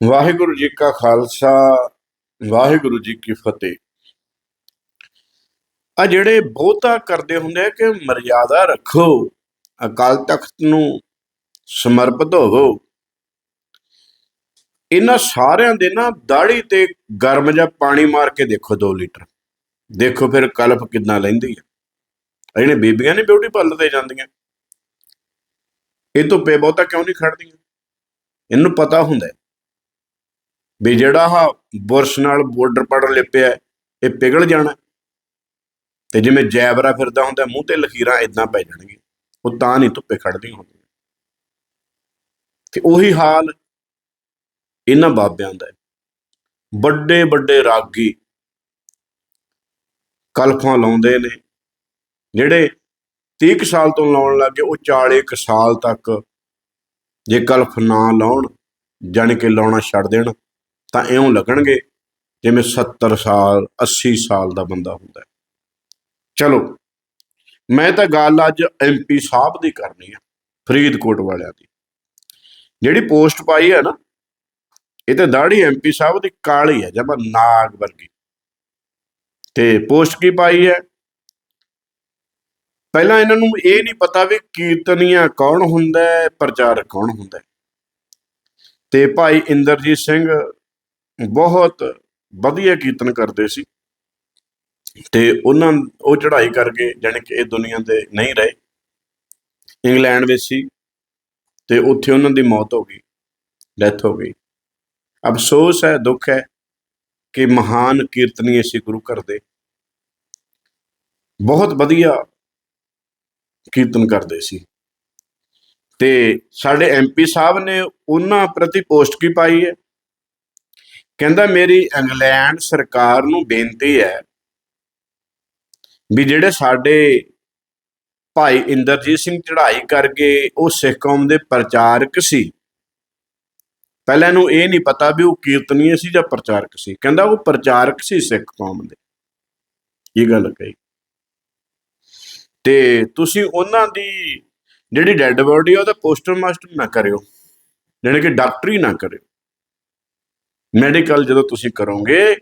ਵਾਹਿਗੁਰੂ ਜੀ ਕਾ ਖਾਲਸਾ, ਵਾਹਿਗੁਰੂ ਜੀ ਕੀ ਫਤਿਹ। ਆ ਜਿਹੜੇ ਬਹੁਤਾ ਕਰਦੇ ਹੁੰਦੇ ਆ ਕਿ ਮਰਜ਼ਾਦਾ ਰੱਖੋ ਅਕਾਲ ਤਖਤ ਨੂੰ ਸਮਰਪਿਤ ਹੋਵੋ। ਇਹਨਾਂ ਸਾਰਿਆਂ ਦੇ ਨਾ ਦਾੜੀ ਤੇ ਗਰਮ ਜਾਂ ਪਾਣੀ ਮਾਰ ਕੇ ਦੇਖੋ 2 ਲੀਟਰ। ਦੇਖੋ ਫਿਰ ਕਲਪ ਕਿੰਨਾ ਲੈਂਦੀ ਹੈ ਆ ਬੀਬੀਆਂ ਨੇ ਬਿਊਟੀ ਪਾਰਲਰ ਤੇ ਜਾਂਦੀਆਂ। ਇਹ ਧੁੱਪੇ ਬਹੁਤਾ ਕਿਉਂ ਨਹੀਂ ਖੜਦੀਆਂ ਇਹਨੂੰ ਪਤਾ ਹੁੰਦਾ ਵੀ ਜਿਹੜਾ ਆ ਬੁਰਸ਼ ਨਾਲ ਬਾਰਡਰ ਪਾੜਰ ਲਿਪਿਆ ਇਹ ਪਿਘਲ ਜਾਣਾ ਹੈ। ਤੇ ਜਿਵੇਂ ਜੈਬਰਾ ਫਿਰਦਾ ਹੁੰਦਾ, ਮੂੰਹ ਤੇ ਲਖੀਰਾਂ ਇਦਾਂ ਪੈ ਜਾਣਗੀਆਂ। ਉਹ ਤਾਂ ਨਹੀਂ ਧੁੱਪੇ ਖੜਦੀਆਂ ਹੁੰਦੀਆਂ। ਤੇ ਉਹੀ ਹਾਲ ਇਹਨਾਂ ਬਾਬਿਆਂ ਦਾ ਵੱਡੇ ਵੱਡੇ ਰਾਗੀ ਕਲਫਾਂ ਲਾਉਂਦੇ ਨੇ, ਜਿਹੜੇ 30 ਕੁ ਸਾਲ ਤੋਂ ਲਾਉਣ ਲੱਗੇ, ਉਹ 40 ਕੁ ਸਾਲ ਤੱਕ ਜੇ ਕਲਫ ਨਾ ਲਾਉਣ, ਜਾਣੀ ਕਿ ਲਾਉਣਾ ਛੱਡ ਦੇਣ। ਤਾਂ ਇਉਂ ਲੱਗਣਗੇ ਜਿਵੇਂ 70 ਸਾਲ 80 ਸਾਲ ਦਾ ਬੰਦਾ ਹੁੰਦਾ ਚਲੋ, ਮੈਂ ਤਾਂ ਗੱਲ ਅੱਜ ਐਮਪੀ ਸਾਹਿਬ ਦੀ ਕਰਨੀ ਆ, ਫਰੀਦਕੋਟ ਵਾਲਿਆਂ ਦੀ। ਜਿਹੜੀ ਪੋਸਟ ਪਾਈ ਹੈ ਨਾ, ਇਹ ਤਾਂ ਦਾੜੀ ਐਮਪੀ ਸਾਹਿਬ ਦੀ ਕਾਲੀ ਹੈ, ਜਮਾ ਨਾਗ ਵਰਗੀ। ਤੇ ਪੋਸਟ ਕੀ ਪਾਈ ਹੈ? ਪਹਿਲਾਂ ਇਹਨਾਂ ਨੂੰ ਇਹ ਨਹੀਂ ਪਤਾ ਵੀ ਕੀਰਤਨੀਆ ਕੌਣ ਹੁੰਦਾ ਹੈ, ਪ੍ਰਚਾਰਕ ਕੌਣ ਹੁੰਦਾ ਹੈ। ਤੇ ਭਾਈ ਇੰਦਰਜੀਤ ਸਿੰਘ ਬਹੁਤ ਵਧੀਆ ਕੀਰਤਨ ਕਰਦੇ ਸੀ। ਤੇ ਉਹਨਾਂ ਉਹ ਚੜ੍ਹਾਈ ਕਰਕੇ ਜਾਣੀ ਕਿ ਇਹ ਦੁਨੀਆ ਦੇ ਨਹੀਂ ਰਹੇ। ਇੰਗਲੈਂਡ ਵਿੱਚ ਸੀ ਤੇ ਉੱਥੇ ਉਹਨਾਂ ਦੀ ਮੌਤ ਹੋ ਗਈ, ਡੈਥ ਹੋ ਗਈ। ਅਫਸੋਸ ਹੈ, ਦੁੱਖ ਹੈ ਕਿ ਮਹਾਨ ਕੀਰਤਨੀ ਸੀ ਗੁਰੂ ਘਰ ਦੇ ਬਹੁਤ ਵਧੀਆ ਕੀਰਤਨ ਕਰਦੇ ਸੀ। ਤੇ ਸਾਡੇ ਐਮਪੀ ਸਾਹਿਬ ਨੇ ਉਹਨਾਂ ਪ੍ਰਤੀ ਪੋਸਟ ਕੀ ਪਾਈ ਹੈ? ਕਹਿੰਦਾ ਮੇਰੀ ਇੰਗਲੈਂਡ ਸਰਕਾਰ ਨੂੰ ਬੇਨਤੀ ਹੈ ਵੀ ਜਿਹੜੇ ਸਾਡੇ ਭਾਈ ਇੰਦਰਜੀਤ ਸਿੰਘ ਚੜ੍ਹਾਈ ਕਰਕੇ ਉਹ ਸਿੱਖ ਕੌਮ ਦੇ ਪ੍ਰਚਾਰਕ ਸੀ, ਪਹਿਲਾਂ ਇਹਨੂੰ ਇਹ ਨਹੀਂ ਪਤਾ ਵੀ ਉਹ ਕੀਰਤਨੀਏ ਸੀ ਜਾਂ ਪ੍ਰਚਾਰਕ ਸੀ, ਕਹਿੰਦਾ ਉਹ ਪ੍ਰਚਾਰਕ ਸੀ ਸਿੱਖ ਕੌਮ ਦੇ, ਇਹ ਗੱਲ ਕਹੀ। ਤੇ ਤੁਸੀਂ ਉਹਨਾਂ ਦੀ ਜਿਹੜੀ ਡੈੱਡ ਬੋਡੀ ਆ, ਉਹਦਾ ਪੋਸਟਰ ਮਾਸਟਰ ਨਾ ਕਰਿਓ, ਜਾਣੀ ਕਿ ਡਾਕਟਰੀ ਨਾ ਕਰਿਓ। ਮੈਡੀਕਲ ਜਦੋਂ ਤੁਸੀਂ ਕਰੋਗੇ,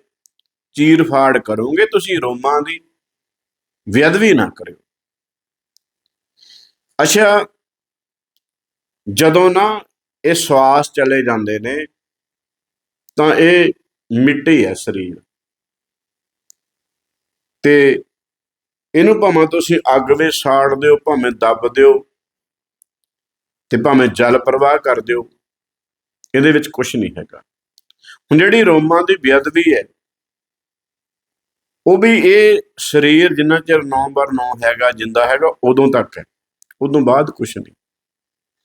ਚੀਰ ਫਾੜ ਕਰੋਗੇ, ਤੁਸੀਂ ਰੋਮਾਂ ਦੀ ਵਿਅਦਵੀ ਨਾ ਕਰਿਓ। ਅੱਛਾ, ਜਦੋਂ ਨਾ ਇਹ ਸਵਾਸ ਚਲੇ ਜਾਂਦੇ ਨੇ, ਤਾਂ ਇਹ ਮਿੱਟੀ ਹੈ ਸਰੀਰ। ਤੇ ਇਹਨੂੰ ਭਾਵੇਂ ਤੁਸੀਂ ਅੱਗ ਵਿੱਚ ਸਾੜ ਦਿਓ, ਭਾਵੇਂ ਦੱਬ ਦਿਓ, ਤੇ ਭਾਵੇਂ ਜਲ ਪ੍ਰਵਾਹ ਕਰ ਦਿਓ, ਇਹਦੇ ਵਿੱਚ ਕੁਝ ਨਹੀਂ ਹੈਗਾ। ਹੁਣ ਜਿਹੜੀ ਰੋਮਾਂ ਦੀ ਬੇਅਦਬੀ ਹੈ, ਉਹ ਵੀ ਇਹ ਸਰੀਰ ਜਿੰਨਾ ਚਿਰ 9 ਬਾਰ 9 ਹੈਗਾ, ਜਿੰਦਾ ਹੈਗਾ, ਉਦੋਂ ਤੱਕ ਹੈ। ਉਦੋਂ ਬਾਅਦ ਕੁਝ ਨਹੀਂ।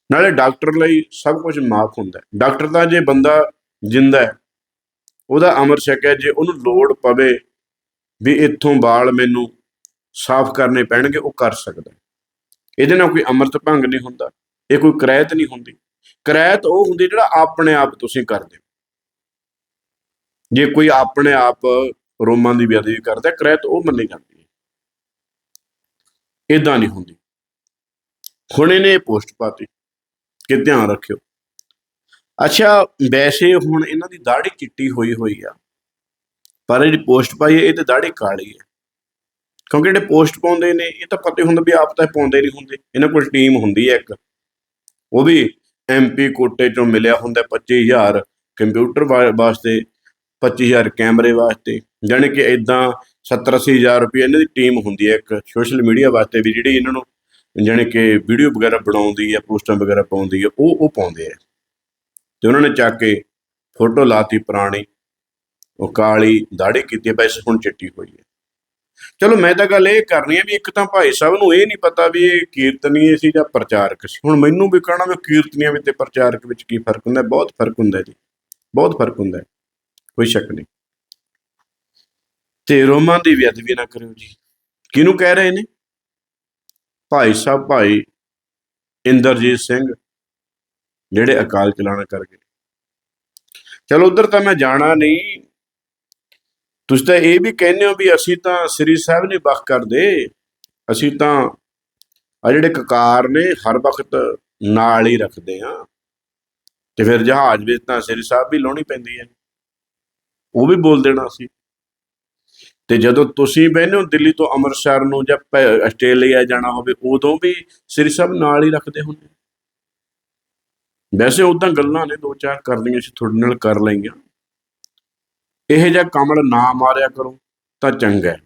ਨਾਲੇ ਡਾਕਟਰ ਲਈ ਸਭ ਕੁਝ ਮਾਫ ਹੁੰਦਾ ਹੈ। ਡਾਕਟਰ ਦਾ ਜੇ ਬੰਦਾ ਜਿੰਦਾ ਹੈ, ਉਹਦਾ ਅਮਰ ਛਕਿਆ ਜੇ ਉਹਨੂੰ ਲੋੜ ਪਵੇ ਵੀ ਇੱਥੋਂ ਵਾਲ ਮੈਨੂੰ ਸਾਫ਼ ਕਰਨੇ ਪੈਣਗੇ, ਉਹ ਕਰ ਸਕਦਾ ਇਹਦੇ ਨਾਲ ਕੋਈ ਅੰਮ੍ਰਿਤ ਭੰਗ ਨਹੀਂ ਹੁੰਦਾ, ਇਹ ਕੋਈ ਕਰਾਇਤ ਨਹੀਂ ਹੁੰਦੀ। ਕਰਾਇਤ ਉਹ ਹੁੰਦੀ ਜਿਹੜਾ ਆਪਣੇ ਆਪ ਤੁਸੀਂ ਕਰਦੇ ਹੋ। ਜੇ ਕੋਈ ਆਪਣੇ ਆਪ ਰੋਮਾਂ ਦੀ ਬੇਅਦਬੀ ਕਰਦਾ ਹੈ, ਉਹ ਮੰਨੀ ਜਾਂਦੀ ਹੈ। ਇਦਾਂ ਨਹੀਂ ਹੁੰਦੀ। ਹੁਣ ਇਹਨੇ ਪੋਸਟ ਪਾਤੀ ਕਿ ਧਿਆਨ ਰੱਖਿਓ। ਅੱਛਾ ਵੈਸੇ ਹੁਣ ਇਹਨਾਂ ਦੀ ਦਾੜੀ ਚਿੱਟੀ ਹੋਈ ਹੋਈ ਆ ਪਰ ਜਿਹੜੀ ਪੋਸਟ ਪਾਈ ਹੈ ਇਹ ਤੇ ਦਾੜੀ ਕਾਲੀ ਹੈ। ਕਿਉਂਕਿ ਜਿਹੜੇ ਪੋਸਟ ਪਾਉਂਦੇ ਨੇ ਇਹ ਤਾਂ ਪਤਾ ਹੀ ਹੁੰਦਾ ਵੀ ਆਪ ਤਾਂ ਇਹ ਪਾਉਂਦੇ ਨਹੀਂ ਹੁੰਦੇ। ਇਹਨਾਂ ਕੋਲ ਟੀਮ ਹੁੰਦੀ ਹੈ ਇੱਕ। ਉਹ ਵੀ ਐਮਪੀ ਕੋਟੇ ਚੋਂ ਮਿਲਿਆ ਹੁੰਦਾ 25000 ਕੰਪਿਊਟਰ ਵਾ- ਵਾਸਤੇ 25000 ਕੈਮਰੇ ਵਾਸਤੇ, ਜਾਣੀ ਕਿ ਇਦਾਂ 70 ਹਜ਼ਾਰ ਰੁਪਏ ਇਹਨਾਂ ਦੀ ਟੀਮ ਹੁੰਦੀ ਹੈ ਇੱਕ ਸੋਸ਼ਲ ਮੀਡੀਆ ਵਾਸਤੇ ਵੀ ਜਿਹੜੀ ਇਹਨਾਂ ਨੂੰ ਜਾਣੀ ਕਿ ਵੀਡੀਓ ਵਗੈਰਾ ਬਣਾਉਂਦੀ ਹੈ, ਪੋਸਟਾਂ ਵਗੈਰਾ ਪਾਉਂਦੀ ਹੈ, ਉਹ ਉਹ ਪਾਉਂਦੇ ਆ ਤੇ ਉਹਨਾਂ ਨੇ ਚੱਕ ਕੇ ਫੋਟੋ ਲਾਤੀ ਪੁਰਾਣੀ, ਉਹ ਕਾਲੀ ਦਾੜੀ ਕੀਤੀ ਬਸ ਹੁਣ ਚਿੱਟੀ ਹੋਈ ਹੈ। ਚਲੋ ਮੈਂ ਤਾਂ ਗੱਲ ਇਹ ਕਰਨੀ ਹੈ ਵੀ ਇੱਕ ਤਾਂ ਭਾਈ ਸਾਹਿਬ ਨੂੰ ਇਹ ਨਹੀਂ ਪਤਾ ਵੀ ਇਹ ਕੀਰਤਨੀਏ ਸੀ ਜਾਂ ਪ੍ਰਚਾਰਕ ਸੀ। ਹੁਣ ਮੈਨੂੰ ਵੀ ਕਹਣਾ ਵੀ ਕੀਰਤਨੀਆਂ ਵਿੱਚ ਤੇ ਪ੍ਰਚਾਰਕ ਵਿੱਚ ਕੀ ਫ਼ਰਕ ਹੁੰਦਾ, ਬਹੁਤ ਫ਼ਰਕ ਹੁੰਦਾ ਜੀ, ਬਹੁਤ ਫ਼ਰਕ ਹੁੰਦਾ। ਕੋਈ ਸ਼ੱਕ ਨਹੀਂ। ਤੇ ਰੋਮਾਂ ਦੀ ਬੇਅਦਬੀ ਨਾ ਕਰਿਓ ਜੀ। ਕਿਹਨੂੰ ਕਹਿ ਰਹੇ ਨੇ? ਭਾਈ ਸਾਹਿਬ, ਭਾਈ ਇੰਦਰਜੀਤ ਸਿੰਘ, ਜਿਹੜੇ ਅਕਾਲ ਚਲਾਣਾ ਕਰ ਗਏ। ਚਲੋ ਉਧਰ ਤਾਂ ਮੈਂ ਜਾਣਾ ਨਹੀਂ। ਤੁਸੀਂ ਤਾਂ ਇਹ ਵੀ ਕਹਿੰਦੇ ਹੋ ਵੀ ਅਸੀਂ ਤਾਂ ਸ੍ਰੀ ਸਾਹਿਬ ਨਹੀਂ ਬਖ ਕਰਦੇ। ਅਸੀਂ ਤਾਂ ਆ ਜਿਹੜੇ ਕਕਾਰ ਨੇ, ਹਰ ਵਕਤ ਨਾਲ ਹੀ ਰੱਖਦੇ ਆ ਤੇ ਫਿਰ ਜਹਾਜ਼ ਵਿੱਚ ਤਾਂ ਸ੍ਰੀ ਸਾਹਿਬ ਵੀ ਲਾਉਣੀ ਪੈਂਦੀ ਹੈ। ਉਹ ਵੀ ਬੋਲ ਦੇਣਾ ਸੀ। ਤੇ ਜਦੋਂ ਤੁਸੀਂ ਬਹਿੰਦੇ ਹੋ ਦਿੱਲੀ ਤੋਂ ਅੰਮ੍ਰਿਤਸਰ ਨੂੰ ਜਾਂ ਆਸਟ੍ਰੇਲੀਆ ਜਾਣਾ ਹੋਵੇ, ਉਦੋਂ ਵੀ ਸ੍ਰੀ ਸਾਹਿਬ ਨਾਲ ਹੀ ਰੱਖਦੇ ਹੁੰਦੇ। ਵੈਸੇ ਉਦਾਂ ਗੱਲਾਂ ਨੇ ਦੋ ਚਾਰ ਕਰਨੀਆਂ ਸੀ, ਤੁਹਾਡੇ ਨਾਲ ਕਰ ਲਈਆਂ। ਇਹ ਜਿਹਾ ਕਮਲ ਨਾ ਮਾਰਿਆ ਕਰੋ, ਤਾਂ ਚੰਗਾ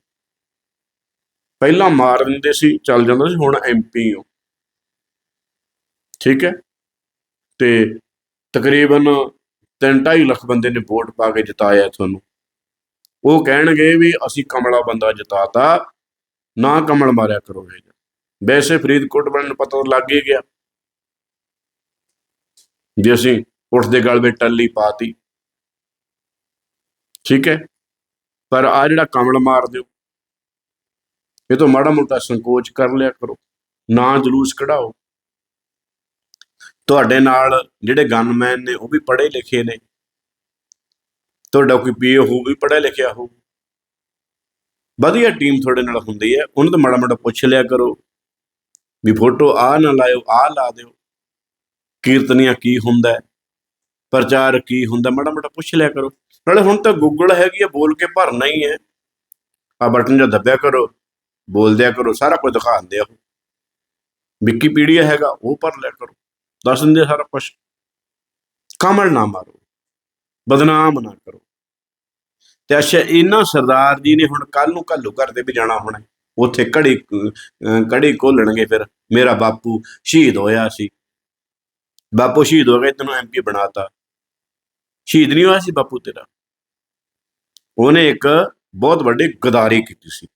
ਪਹਿਲਾਂ ਮਾਰ ਦਿੰਦੇ ਸੀ, ਚੱਲ ਜਾਂਦਾ ਸੀ, ਹੁਣ ਐਮਪੀ ਹੋ ਠੀਕ ਹੈ? ਤੇ ਤਕਰੀਬਨ 3.5 ਲੱਖ ਬੰਦੇ ਨੇ ਵੋਟ ਪਾ ਕੇ ਜਿਤਾਇਆ ਤੁਹਾਨੂੰ। ਉਹ ਕਹਿਣਗੇ ਵੀ ਅਸੀਂ ਕਮਲਾ ਬੰਦਾ ਜਿਤਾਤਾ, ਨਾ ਕਮਲ ਮਾਰਿਆ ਕਰੋ ਇਹ ਵੈਸੇ ਫਰੀਦਕੋਟ ਵਾਲਿਆਂ ਨੂੰ ਪਤਾ ਲੱਗ ਹੀ ਗਿਆ ਜੇ ਅਸੀਂ ਉੱਠਦੇ ਗਲ ਵਿੱਚ ਟੱਲੀ ਪਾਤੀ। ਠੀਕ ਹੈ? ਪਰ ਆ ਜਿਹੜਾ ਕਮਲ ਮਾਰ ਦਿਓ ਇਹ ਤੋਂ ਮਾੜਾ ਮੋਟਾ ਸੰਕੋਚ ਕਰ ਲਿਆ ਕਰੋ। ਨਾ ਜਲੂਸ ਕਢਾਓ। ਤੁਹਾਡੇ ਨਾਲ ਜਿਹੜੇ ਗਨਮੈਨ ਨੇ ਉਹ ਵੀ ਪੜ੍ਹੇ ਲਿਖੇ ਨੇ। ਤੁਹਾਡਾ ਕੋਈ ਪੀਏ ਹੋਊ, ਵੀ ਪੜ੍ਹਿਆ ਲਿਖਿਆ ਹੋ ਵਧੀਆ ਟੀਮ ਤੁਹਾਡੇ ਨਾਲ ਹੁੰਦੀ ਹੈ। ਉਹਨਾਂ ਤੋਂ ਮਾੜਾ ਮਾੜਾ ਪੁੱਛ ਲਿਆ ਕਰੋ। ਵੀ ਫੋਟੋ ਆ ਨਾ ਲਾਇਓ ਆ ਲਾ ਦਿਓ। ਕੀਰਤਨੀਆਂ ਕੀ ਹੁੰਦਾ ਹੈ? ਪ੍ਰਚਾਰ ਕੀ ਹੁੰਦਾ? ਮਾੜਾ ਮਾੜਾ ਪੁੱਛ ਲਿਆ ਕਰੋ। ਨਾਲੇ ਹੁਣ ਤਾਂ ਗੂਗਲ ਹੈਗੀ ਆ ਬੋਲ ਕੇ ਭਰਨਾ ਹੀ ਹੈ। ਆ ਬਟਨ ਜਾਂ ਦੱਬਿਆ ਕਰੋ। ਬੋਲ ਦਿਆ ਕਰੋ, ਸਾਰਾ ਕੁਝ ਦਿਖਾ ਦਿੰਦੇ ਆ ਵਿਕੀਪੀਡੀਆ ਹੈਗਾ, ਉਹ ਭਰ ਲਿਆ ਕਰੋ। ਦੱਸ ਦਿੰਦੇ ਸਾਰਾ ਕੁਝ ਕਮਲ ਨਾ ਮਾਰੋ, ਬਦਨਾਮ ਨਾ ਕਰੋ। ਤੇ ਅੱਛਾ, ਇਹਨਾਂ ਸਰਦਾਰ ਜੀ ਨੇ ਹੁਣ ਕੱਲ ਨੂੰ ਘੱਲੂ ਘਰ ਦੇ ਵੀ ਜਾਣਾ ਹੋਣਾ। ਉੱਥੇ ਘੜੀ ਕੜੀ ਖੋਲਣਗੇ ਫਿਰ। ਮੇਰਾ ਬਾਪੂ ਸ਼ਹੀਦ ਹੋਇਆ ਸੀ। ਬਾਪੂ ਸ਼ਹੀਦ ਹੋ ਗਏ, ਤੈਨੂੰ ਐਮਪੀ ਬਣਾਤਾ। ਸ਼ਹੀਦ ਨਹੀਂ ਹੋਇਆ ਸੀ ਬਾਪੂ ਤੇਰਾ। ਉਹਨੇ ਇੱਕ ਬਹੁਤ ਵੱਡੀ ਗਦਾਰੀ ਕੀਤੀ ਸੀ।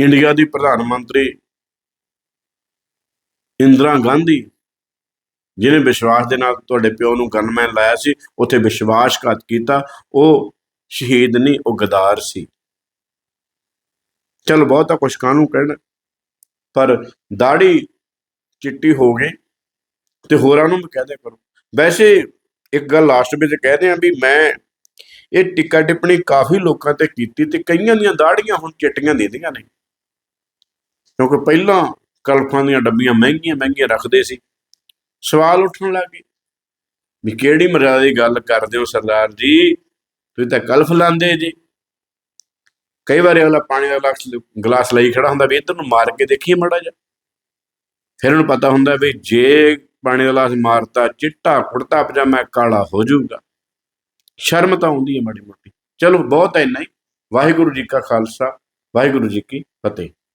ਇੰਡੀਆ ਦੀ ਪ੍ਰਧਾਨ ਮੰਤਰੀ ਇੰਦਰਾ ਗਾਂਧੀ, ਜਿਹਨੇ ਵਿਸ਼ਵਾਸ ਦੇ ਨਾਲ ਤੁਹਾਡੇ ਪਿਓ ਨੂੰ ਗਨਮੈਨ ਲਾਇਆ ਸੀ, ਉੱਥੇ ਵਿਸ਼ਵਾਸਘਾਤ ਕੀਤਾ, ਉਹ ਸ਼ਹੀਦ ਨਹੀਂ, ਉਹ ਗਦਾਰ ਸੀ। ਚਲ ਬਹੁਤਾ ਕੁਛ ਕਾਹਨੂੰ ਕਹਿਣਾ। ਪਰ ਦਾੜੀ ਚਿੱਟੀ ਹੋ ਗਈ, ਤੇ ਹੋਰਾਂ ਨੂੰ ਵੀ ਕਹਿ ਦਿਆ ਕਰੋ। ਵੈਸੇ ਇੱਕ ਗੱਲ ਲਾਸਟ ਵਿੱਚ ਕਹਦੇ ਆ ਵੀ ਮੈਂ ਇਹ ਟਿੱਕਾ ਟਿੱਪਣੀ ਕਾਫੀ ਲੋਕਾਂ ਤੇ ਕੀਤੀ, ਤੇ ਕਈਆਂ ਦੀਆਂ ਦਾੜੀਆਂ ਹੁਣ ਚਿੱਟੀਆਂ ਦੇਦੀਆਂ ਨੇ। ਕਿਉਂਕਿ ਪਹਿਲਾਂ ਕਲਫਾਂ ਦੀਆਂ ਡੱਬੀਆਂ ਮਹਿੰਗੀਆਂ ਮਹਿੰਗੀਆਂ ਰੱਖਦੇ ਸੀ। ਸਵਾਲ ਉੱਠਣ ਲੱਗੇ ਵੀ ਕਿਹੜੀ ਮਰਿਆਦਾ ਦੀ ਗੱਲ ਕਰਦੇ ਹੋ ਸਰਦਾਰ ਜੀ? ਤੁਸੀਂ ਤਾਂ ਕਲਫ ਲਾਂਦੇ ਜੀ। ਕਈ ਵਾਰੀ ਅਗਲਾ ਪਾਣੀ ਦਾ ਗਲਾਸ ਗਲਾਸ ਲਈ ਖੜਾ ਹੁੰਦਾ ਵੀ ਇੱਧਰ ਨੂੰ ਮਾਰ ਕੇ ਦੇਖੀਏ ਮੜਾ ਜਾ ਫਿਰ ਉਹਨੂੰ ਪਤਾ ਹੁੰਦਾ ਵੀ ਜੇ ਪਾਣੀ ਦਾ ਗਲਾਸ ਮਾਰਤਾ, ਚਿੱਟਾ, ਕੁੜਤਾ, ਪਜਾਮਾ, ਕਾਲਾ ਹੋ ਜਾਊਗਾ। ਸ਼ਰਮ ਤਾਂ ਆਉਂਦੀ ਹੈ ਮਾੜੀ ਮੋਟੀ। ਚਲੋ ਬਹੁਤ ਹੈ ਇੰਨਾ ਹੀ। ਵਾਹਿਗੁਰੂ ਜੀ ਕਾ ਖਾਲਸਾ, ਵਾਹਿਗੁਰੂ ਜੀ ਕੀ ਫਤਿਹ।